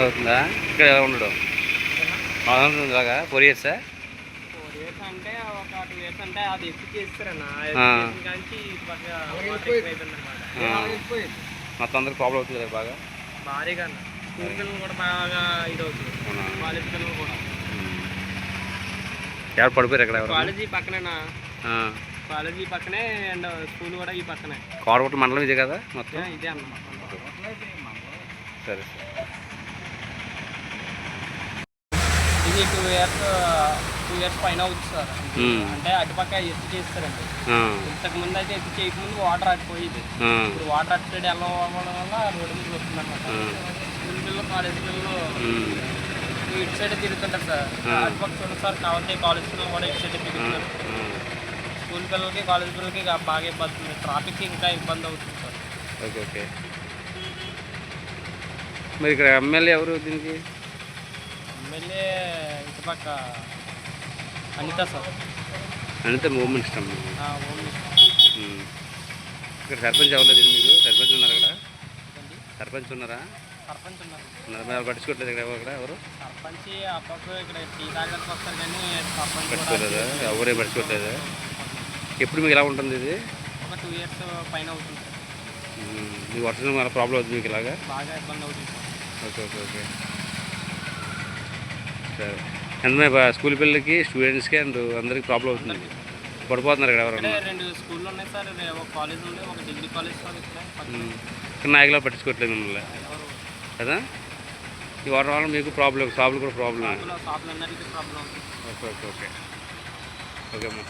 అవుతుందా ఇక్కడ ఎలా ఉండడం అవుతుంది ఇలాగా ఫోర్ ఇయర్సా అంటే ఒక టూ ఇయర్స్ అంటే అది చేస్తారన్న. మొత్తం అందరికి ప్రాబ్లం అవుతుంది కదా బాగా? భారీగా పిల్లలు కూడా బాగా ఇది అవుతుంది. కాలేజ్ పిల్లలు కూడా. ఎవరు పడిపోయారు ఎక్కడ ఎవరు కాలేజీ పక్కనేనా కాలేజీ పక్కనే అండ్ స్కూల్ కూడా ఈ పక్కనే. కోడగుట్ట మండలం ఇదే కదా మొత్తం? ఇదే అన్న సరే ఇది టూ ఇయర్స్ టూ ఇయర్స్ పైన అవుతుంది సార్. అంటే అటుపక్క ఎత్తి చేస్తారండి. ఆ, ఇంతకు ముందు అయితే ఎత్తి చేయకముందు వాటర్ అట్టిపోయేది ఆ, ఇప్పుడు వాటర్ అటు సైడ్ ఎలా అవ్వడం వల్ల రోడ్డు మీద వస్తుంది అనమాట. స్కూల్ పిల్లలు కాలేజ్ పిల్లలు. ఇటు సైడ్ తిరుగుతుంటారు సార్. అటుపక్క చూడండి సార్ కావాలి కాలేజ్ పిల్లలు కూడా ఇటు సైడ్ తిరుగుతున్నారు. స్కూల్ పిల్లలకి కాలేజ్ పిల్లలకి ఇక బాగా ఇబ్బంది ఉంది. ట్రాఫిక్ ఇంకా ఇబ్బంది అవుతుంది సార్. Okay okay. మరి ఇక్కడ ఎమ్మెల్యే ఎవరు దీనికి? ఎమ్మెల్యే ఇటుపక్క అనిత సార్. అనిత మూమెంట్ ఇష్టం ఆ, ఓన్లీ ఉమ్. ఇక్కడ సర్పంచ్ ఎవరు లేదు మీకు? సర్పంచ్ ఉన్నారు ఇక్కడ. సర్పంచ్ ఉన్నారా? సర్పంచ్ ఉన్నారు. మరి పట్టించుకోవట్లేదు ఇక్కడ ఎవరు ఇక్కడ? ఎవరు? సర్పంచ్ అప్పుడప్పుడు ఇక్కడ టీ తాగడానికి వస్తారు కానీ సర్పంచ్ కూడా ఎవరే పట్టించుకోవట్లేదు? ఎప్పుడు మీకు ఇలా ఉంటుంది ఇది? ఒక టూ ఇయర్స్ పైన అవుతుంది. మీకు వర్షం వల్ల ప్రాబ్లం అవుతుంది మీకు ఇలాగా? బాగా ఇబ్బంది అవుతుంది. Okay okay okay. సరే. బా- స్కూల్ పిల్లలకి స్టూడెంట్స్కి అండ్ అందరికి ప్రాబ్లం అవుతుంది? పడిపోతున్నారు ఇక్కడ ఎవరన్నా? రెండు స్కూళ్ళు ఉన్నాయి సార్. ఒక కాలేజ్ ఉంది ఒక డిగ్రీ కాలేజ్ ఇక్కడ. నాయకులు పట్టించుకోవట్లేదు మిమ్మల్ని. కదా? ఈ వాటర్ వల్ల మీకు ప్రాబ్లం షాపులు కూడా problem okay okay okay. Okay అమ్మా.